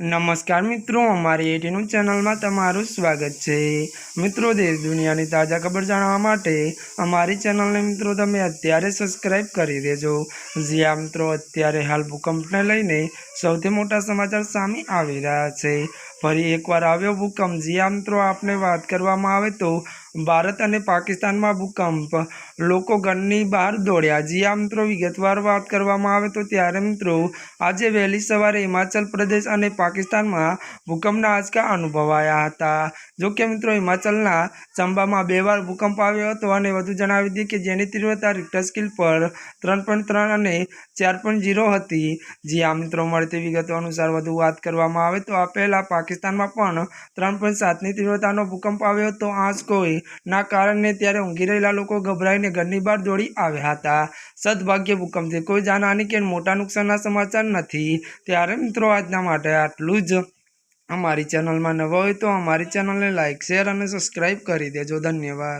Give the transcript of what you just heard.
નમસ્કાર મિત્રો, અમારી એટીનું ચેનલમાં તમારું સ્વાગત છે. મિત્રો, દેશ દુનિયાની તાજા ખબર જાણવા માટે અમારી ચેનલને મિત્રો તમે અત્યારે સબસ્ક્રાઇબ કરી દેજો. જ્યાં મિત્રો, અત્યારે હાલ ભૂકંપને લઈને સૌથી મોટા સમાચાર સામે આવી રહ્યા છે. ફરી એકવાર આવ્યો ભૂકંપ. જ્યાં મિત્રો, આપને વાત કરવામાં આવે તો ભારત અને પાકિસ્તાનમાં ભૂકંપ. લોકો ઘરની બહાર દોડ્યા. જ્યાં મિત્રો, વિગતવાર વાત કરવામાં આવે તો ત્યારે, મિત્રો, આજે વહેલી સવારે હિમાચલ પ્રદેશ અને પાકિસ્તાનમાં ભૂકંપના આંચકા અનુભવાયા હતા. જો કે મિત્રો, હિમાચલના ચંબામાં બે વાર ભૂકંપ આવ્યો હતો અને વધુ જણાવી દઈએ કે જેની તીવ્રતા રિક્ટર સ્કિલ પર ત્રણ ત્રણ અને ચાર ઝીરો હતી. જ્યાં મિત્રો, મળતી વિગતો અનુસાર વધુ વાત કરવામાં આવે તો આ પહેલાં પાકિસ્તાનમાં પણ ત્રણ પોઈન્ટ સાતની તીવ્રતાનો ભૂકંપ આવ્યો હતો. આંચકોઈ ના કારણે ત્યારે ઊંઘી રહેલા લોકો ગભરાઈને ઘરની બહાર દોડી આવ્યા હતા. સદભાગ્ય ભૂકંપથી કોઈ જાનહાની કે મોટા નુકસાનના સમાચાર નથી. ત્યારે મિત્રો, આજના માટે આટલું જ. અમારી ચેનલમાં નવા હોય તો અમારી ચેનલને લાઇક શેર અને સબસ્ક્રાઈબ કરી દેજો. ધન્યવાદ.